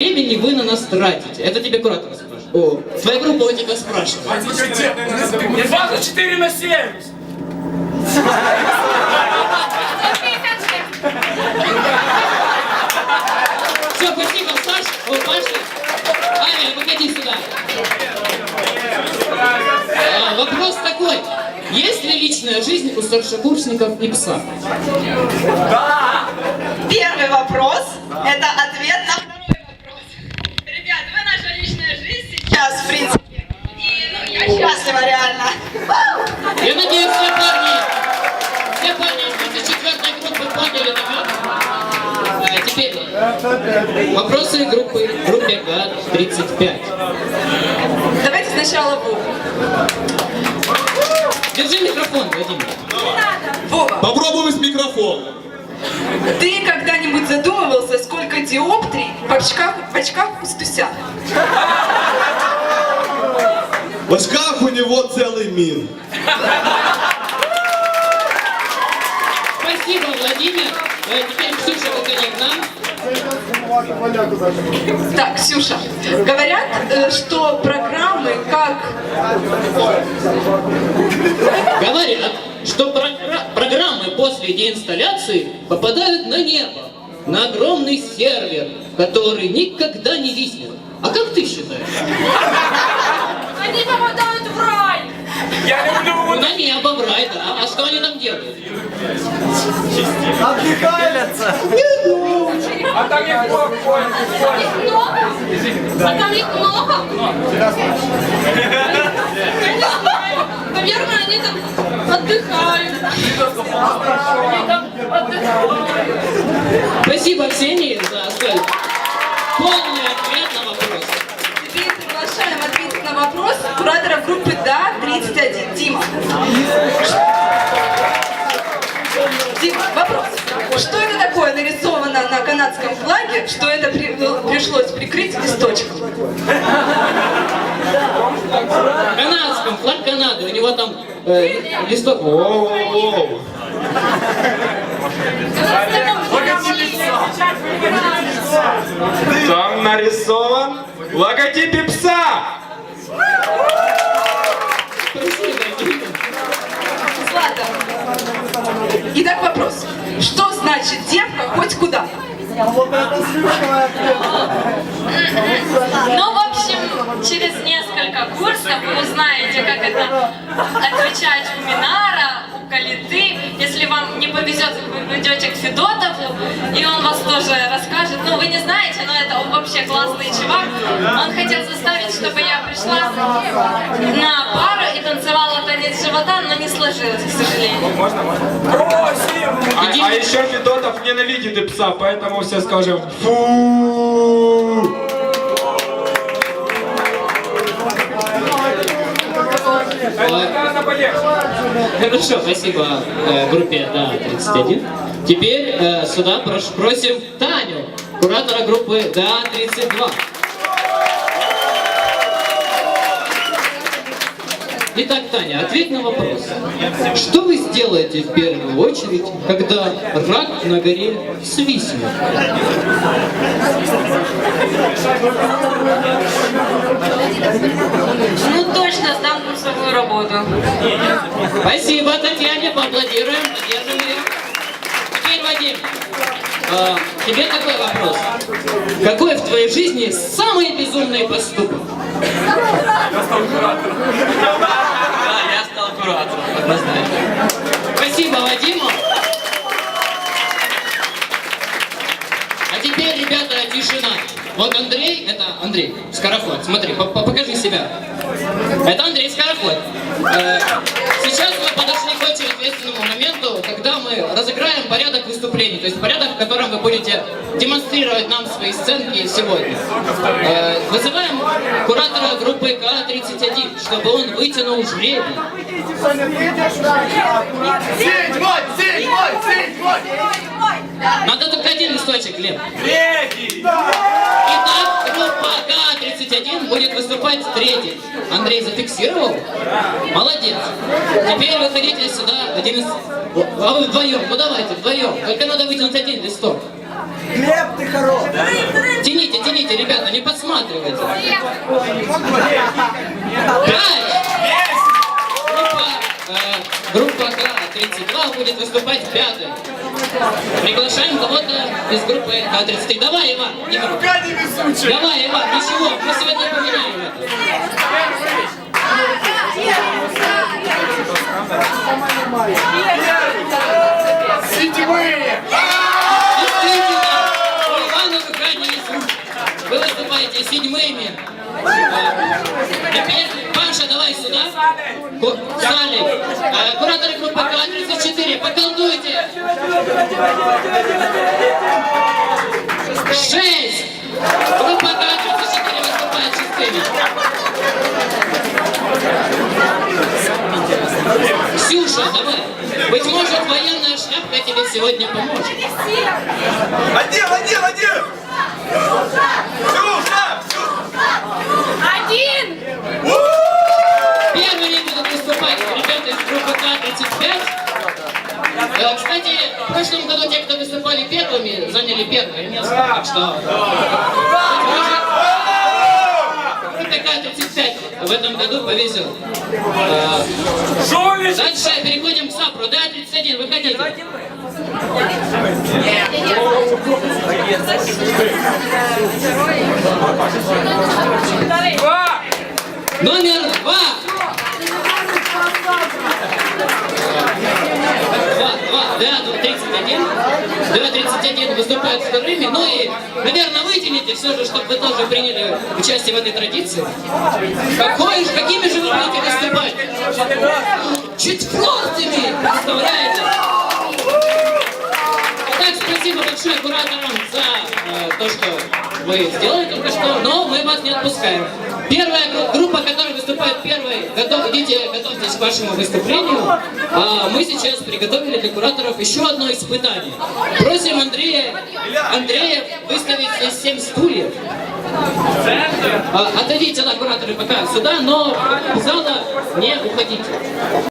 времени вы на нас тратите? Это тебе куратор спрашивает. О, твоя группа у тебя спрашивает. Не 24 на 70. Все, спасибо, Саш. О, пошли. Аня, выходи сюда. А, вопрос такой. Есть ли личная жизнь у старшекурсников и пса? Первый вопрос – это ответ на Я надеюсь, все парни, все парни из 34 группы поняли намек. А, теперь вопросы группы, группе ГА-35. Давайте сначала Вову. Держи микрофон, Владимир. Вова, Попробуй с микрофоном. ты когда-нибудь задумывался, сколько диоптрий в очках, в очках у Стуся? В очках у него целый мир. Спасибо, Владимир. Э, Теперь Ксюша выходи к нам. Так, Ксюша, говорят, э, что программы как... Говорят, что програ- программы после деинсталляции попадают на небо, на огромный сервер, который никогда не виснет. А как ты считаешь? Они попадают в рай! Я люблю вот на небо, в рай, да. А что они там делают? А там их много ходит. Их много? А там их много? Я не знаю. Наверное, они там отдыхают. Они там отдыхают. Спасибо, Ксении, за столь полный ответ канадском флаге, что это при- ну, пришлось прикрыть листочком? В канадском, флаг Канады, у него там э, листок. Воу-воу-воу. Там нарисован логотип пса. Дима. Злата. Итак, вопрос. Что значит девка хоть куда? Ну, в общем, через несколько курсов вы узнаете, как это отвечать у Минара, у Калиты. Не повезет, вы придете к Федотову, и он вас тоже расскажет. Ну, вы не знаете, но это он вообще классный чувак. Он хотел заставить, чтобы я пришла на пару и танцевала танец живота, но не сложилось, к сожалению. Просим. А, а еще Федотов ненавидит и пса, поэтому все скажем фу. Это на полегче. Хорошо, спасибо э, группе да, 31. Теперь э, сюда прошу, просим Таню, куратора группы Да-32. Итак, Таня, ответь на вопрос. Что вы сделаете в первую очередь, когда рак на горе свистнет? Ну, точно сдам курсовую работу. Спасибо, Татьяне, поаплодируем, поддержим ее. Теперь, Вадим, а, тебе такой вопрос. Какой в твоей жизни самый безумный поступок? Да, я стал куратором, однозначно. Спасибо, Вадиму. А теперь, ребята, тишина. Вот Андрей, это Андрей Скороход. Смотри, по- по- покажи себя. Это Андрей Скороход. Э, Сейчас мы мы разыграем порядок выступлений, то есть порядок, в котором вы будете демонстрировать нам свои сценки сегодня. Э, Вызываем куратора группы К-31, чтобы он вытянул жребий. Надо только один листочек, Лев. Третий. Итак, группа К-31 будет выступать третий. Андрей зафиксировал? Молодец. Теперь выходите сюда, один из... А вы вдвоем, ну давайте, вдвоем. Только надо вытянуть один листок. Глеб, ты хорош. Тяните, тяните, ребята, не подсматривайте. Пять. Группа, э, группа К-32 будет выступать пятой. Приглашаем кого-то из группы К-33. Давай, Иван. Иван. Рука не везучая. Давай, Иван, ничего, мы сегодня поменяем это. Седьмые. Действительно, у Ивана рука не везучая. Вы выступаете седьмыми. Паша, давай сюда. Салли. Э, Кураторы группы К-34, поколдуйте. Шесть. Группа К-34 выступает шестыми. Ксюша, давай. Быть может, военная шляпка тебе сегодня поможет. Один, один, один. Ксюша, Один! Первыми будут выступать ребята из группы К-35. Э, Кстати, в прошлом году те, кто выступали первыми, место. Так что... К-35 в этом году повезет. Э. Дальше переходим к САПРу. Да-31, выходите. Два. Номер 31. Да, 31 выступают вторыми. Ну и, наверное, вытяните все же, чтобы вы тоже приняли участие в этой традиции. Какой, какими же вы будете выступать? Четвертыми! Представляете? Итак, спасибо большое кураторам за э, то, что вы сделали только что, но мы вас не отпускаем. Первая гру- группа, которая выступает первой, готов, идите, готовьтесь к вашему выступлению. А мы сейчас приготовили для кураторов еще одно испытание. Просим Андрея, Андрея выставить здесь 7 стульев. А, отойдите, да, кураторы, пока сюда, но из зала не уходите.